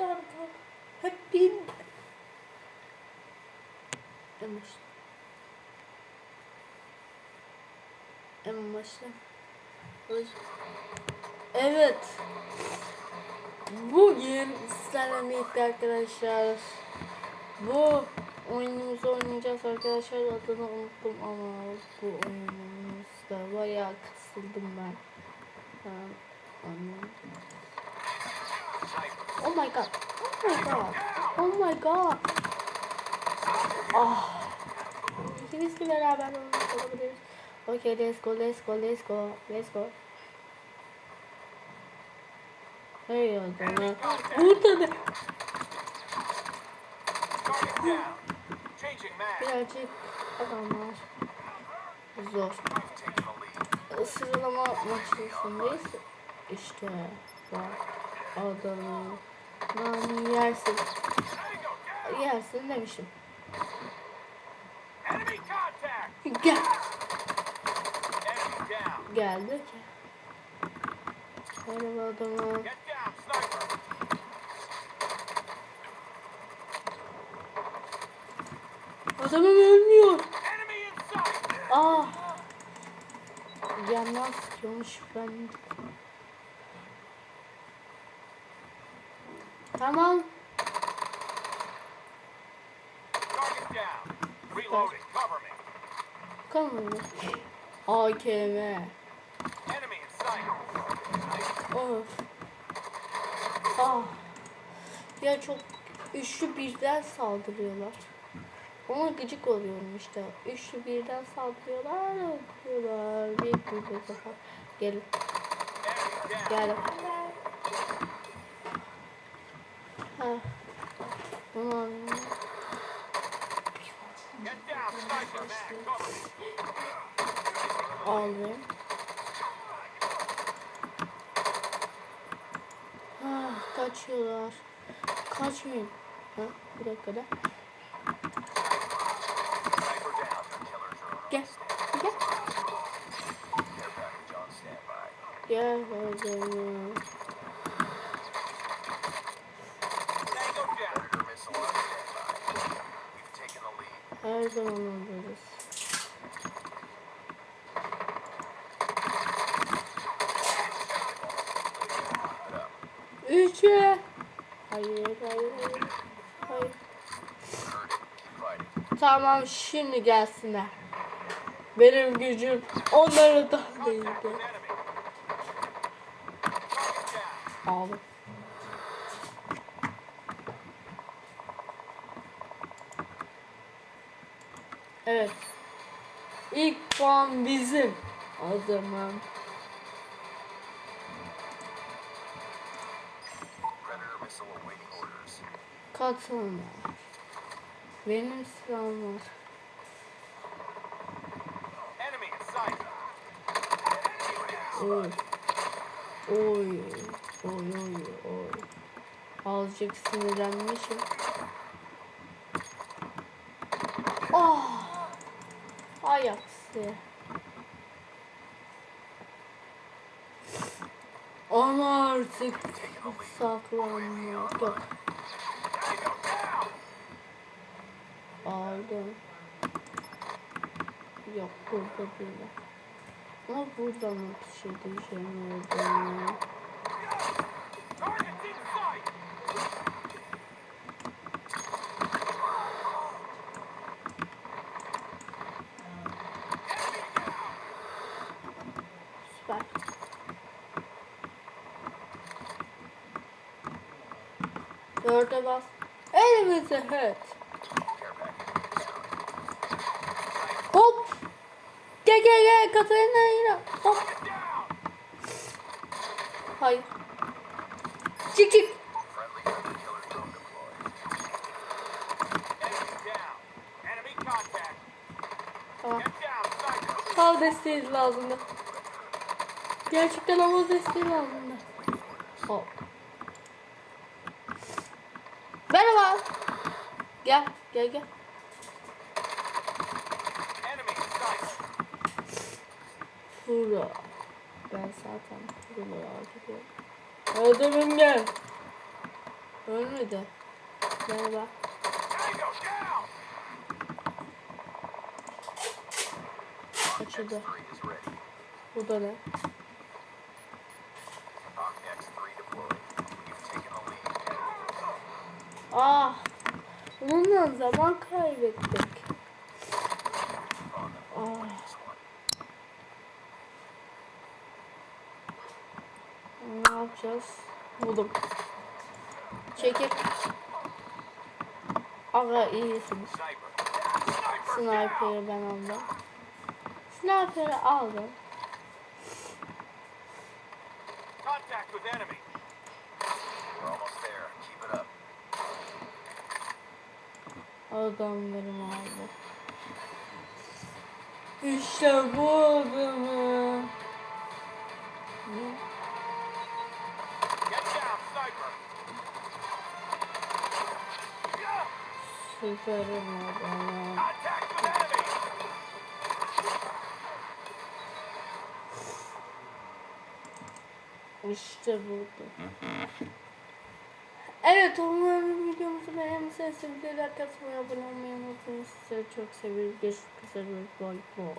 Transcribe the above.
kaldı. Hep bin. En başta. En başta. Evet. Bugün sizlerle birlikte arkadaşlar bu oyunumuzu oynayacağız arkadaşlar adını unuttum ama bu oyunumuzda bayağı kısıldım ben. Ben anladım. Oh my god. Oh my god. Oh my god. Ah. İkimiz de beraber olabiliriz. Okay, let's go, let's go, let's go, let's go. Hey. Burada? Target down. Changing mag. Birazcık adamlar zor. Sıralama maçındayız. İşte bak adamı. Lan yersin. Yersin demişim. Gel. Enemy down. Geldi ki. Merhaba sniper. Adamım ölmüyor. Ah. Yandan sıkıyormuş ben. Tamam. Cover me. Kalmadı. AKM. Of. Ah. Ya çok üçlü birden saldırıyorlar. Ona gıcık oluyorum işte. Üçlü birden saldırıyorlar, öldürüyorlar. Bir bir bir sefer. Gelin, gelin. Aldım. Ah, kaçıyorlar. Kaçmayın. Ha, bir dakika da. Gel. Gel. Standby. Gel zaman oluruz. Üçe. Hayır, hayır, hayır. Tamam şimdi gelsinler. Benim gücüm onları da değildi. Aldım. Evet. İlk puan bizim. O zaman katılma. Benim sıram var. Oy. Oy. Oy oy oy. Azıcık sinirlenmişim. Ah. Aksi. Ama artık saklanmak yok. Aldım. Yok burada değil. Ama buradan atış edeceğim oradan. Target's in Dörde bas. Care package. Hop. Gel gel gel Katarina yine. Hop. Hayır. Çık çık. Tamam. Hava desteği lazımdı. Gerçekten hava desteği lazımdı. Hop. Merhaba. Gel gel gel. Fura. Ben zaten Fura'ları gidiyorum. Adamım gel. Ölmedi. Merhaba. Açıldı. X3 is ready. Burada ne? Ah! Bununla zaman kaybettik. Ah. Ne yapacağız? Buldum. Çekip. Aga iyisiniz. Sniper'ı ben aldım. Sniper'ı aldım. Contact with enemy. Adamlarımı aldım. İşte bu adamı. Süperim adamı. İşte burada. Evet umarım videomuzu beğenmişsiniz. Videoyu like atmayı, abone olmayı unutmayın. Sizi çok seviyoruz. Görüşmek üzere. Bye bye.